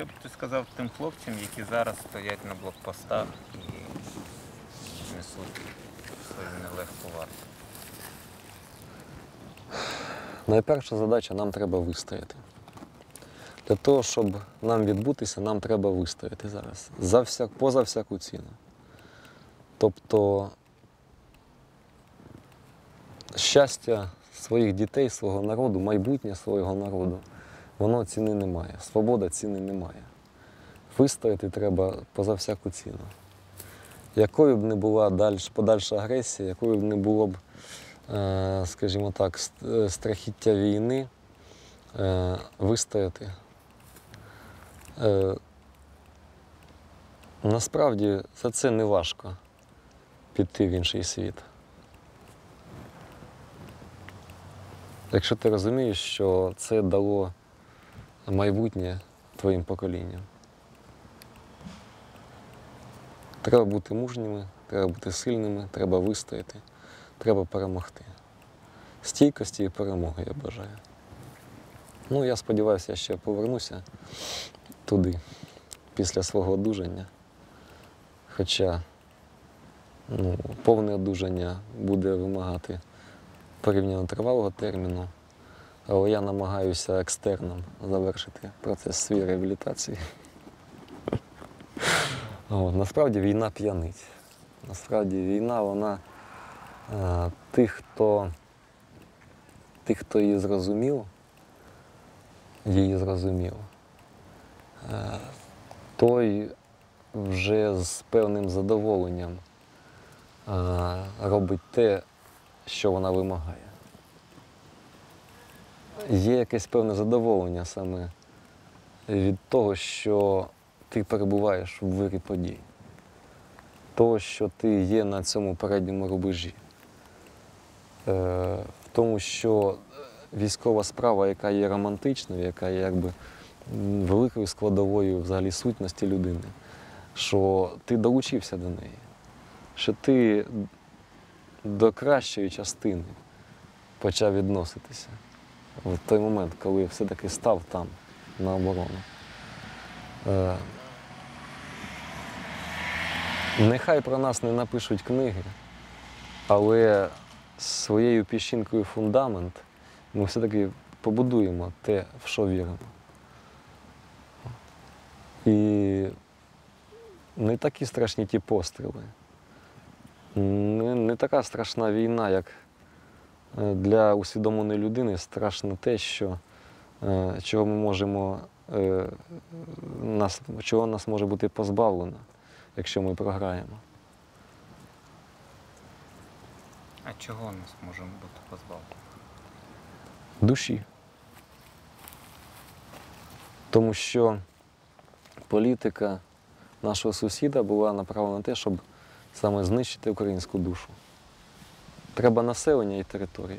Що б ти сказав тим хлопцям, які зараз стоять на блокпостах і несуть свою нелегку варту? Найперша задача нам треба вистояти. Для того, щоб нам відбутися, нам треба вистояти зараз. За всяк, поза всяку ціну. Тобто щастя своїх дітей, свого народу, майбутнє свого народу, воно ціни не має. Свобода ціни не має. Вистояти треба поза всяку ціну. Якою б не була дальш, подальша агресія, якою б не було б е, скажімо так, е, страхіття війни е, вистояти. Насправді за це не важко піти в інший світ. Якщо ти розумієш, що це дало майбутнє твоїм поколінням. Треба бути мужніми, треба бути сильними, треба вистояти, треба перемогти. Стійкості і перемоги я бажаю. Ну, я сподіваюся, я ще повернуся туди після свого одужання. Хоча ну, повне одужання буде вимагати порівняно тривалого терміну, але я намагаюся екстерном завершити процес своєї реабілітації. От, насправді війна п'янить. Насправді війна, вона е, тих, хто, тих, хто її зрозумів, її зрозумів, е, той вже з певним задоволенням е, робить те, що вона вимагає. Є якесь певне задоволення саме від того, що ти перебуваєш в вирі подій, того, що ти є на цьому передньому рубежі, Е, в тому, що військова справа, яка є романтичною, яка є якби великою складовою взагалі сутності людини, що ти долучився до неї, що ти до кращої частини почав відноситися в той момент, коли все-таки став там на оборону. Е, Нехай про нас не напишуть книги, але своєю піщинкою фундамент ми все-таки побудуємо те, в що віримо. І не такі страшні ті постріли, не, не така страшна війна, як для усвідомленої людини страшно те, що, е, чого ми можемо, е, нас, чого нас може бути позбавлено, якщо ми програємо. А чого нас може бути позбавлено? душі. Тому що політика нашого сусіда була направлена на те, щоб саме знищити українську душу. Треба населення і територія.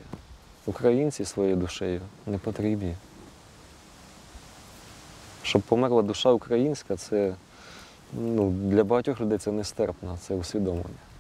Українці своєю душею не потрібні. Щоб померла душа українська, це ну, для багатьох людей це нестерпно, це усвідомлення.